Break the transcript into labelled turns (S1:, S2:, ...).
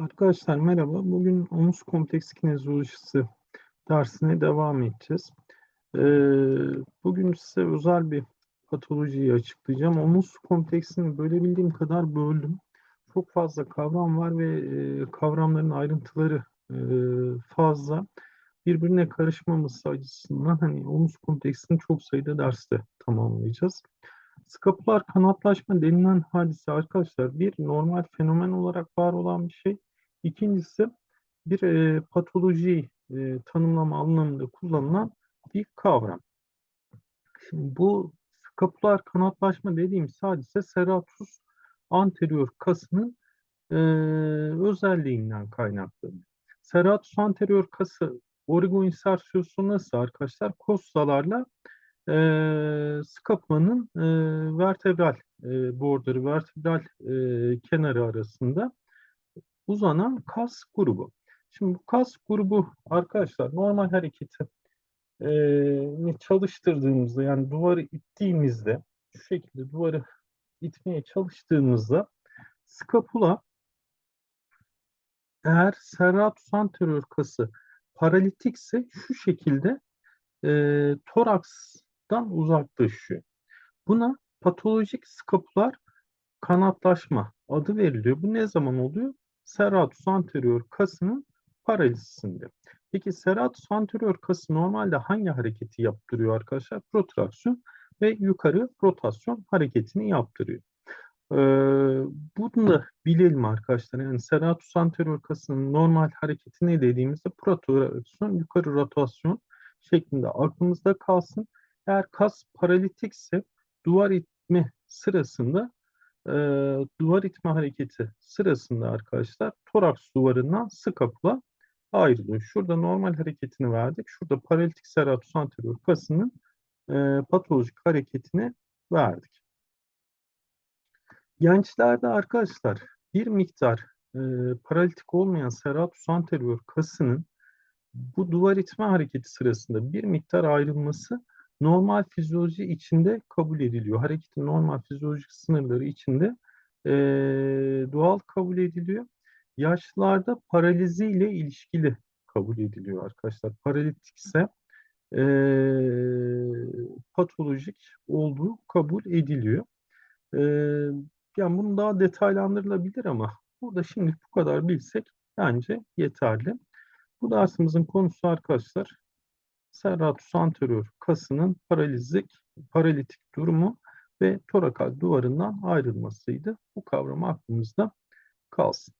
S1: Arkadaşlar merhaba. Bugün omuz kompleks kineziolojisi dersine devam edeceğiz. Ee, bugün size özel bir patolojiyi açıklayacağım. Omuz kompleksini bölebildiğim kadar böldüm. Çok fazla kavram var ve e, kavramların ayrıntıları e, fazla. Birbirine karışmaması açısından hani omuz kompleksini çok sayıda derste tamamlayacağız. Skapular kanatlaşma denilen hadise arkadaşlar bir normal fenomen olarak var olan bir şey. İkincisi bir e, patoloji e, tanımlama anlamında kullanılan bir kavram. Şimdi bu skapular kanatlaşma dediğimiz hadise serratus anterior kasının e, özelliğinden kaynaklanıyor. Serratus anterior kası origoinsersiyosu nasıl arkadaşlar? Kossalarla e, skapulanın e, vertebral e, borderı, vertebral e, kenarı arasında uzanan kas grubu. Şimdi bu kas grubu arkadaşlar normal hareketi e, çalıştırdığımızda yani duvarı ittiğimizde şu şekilde duvarı itmeye çalıştığımızda skapula eğer serratus anterior kası paralitikse şu şekilde e, torakstan uzaklaşıyor. Buna patolojik skapular kanatlaşma adı veriliyor. Bu ne zaman oluyor? Serratus anterior kasının paralizisinde. Peki serratus anterior kası normalde hangi hareketi yaptırıyor arkadaşlar? Protraksiyon ve yukarı rotasyon hareketini yaptırıyor. Ee, bunu da bilelim arkadaşlar. Yani serratus anterior kasının normal hareketi ne dediğimizde protraksiyon, yukarı rotasyon şeklinde aklımızda kalsın. Eğer kas paralitikse duvar itme sırasında e, duvar itme hareketi sırasında arkadaşlar toraks duvarından skapula ayrılıyor. Şurada normal hareketini verdik. Şurada paralitik serratus anterior kasının e, patolojik hareketini verdik. Gençlerde arkadaşlar bir miktar e, paralitik olmayan serratus anterior kasının bu duvar itme hareketi sırasında bir miktar ayrılması normal fizyoloji içinde kabul ediliyor. Hareketin normal fizyolojik sınırları içinde e, doğal kabul ediliyor. Yaşlılarda paralizi ile ilişkili kabul ediliyor arkadaşlar. Paralitik ise e, patolojik olduğu kabul ediliyor. E, yani bunu daha detaylandırılabilir ama burada şimdi bu kadar bilsek bence yeterli. Bu dersimizin konusu arkadaşlar serratus anterior kasının paralizik, paralitik durumu ve torakal duvarından ayrılmasıydı. Bu kavram aklımızda kalsın.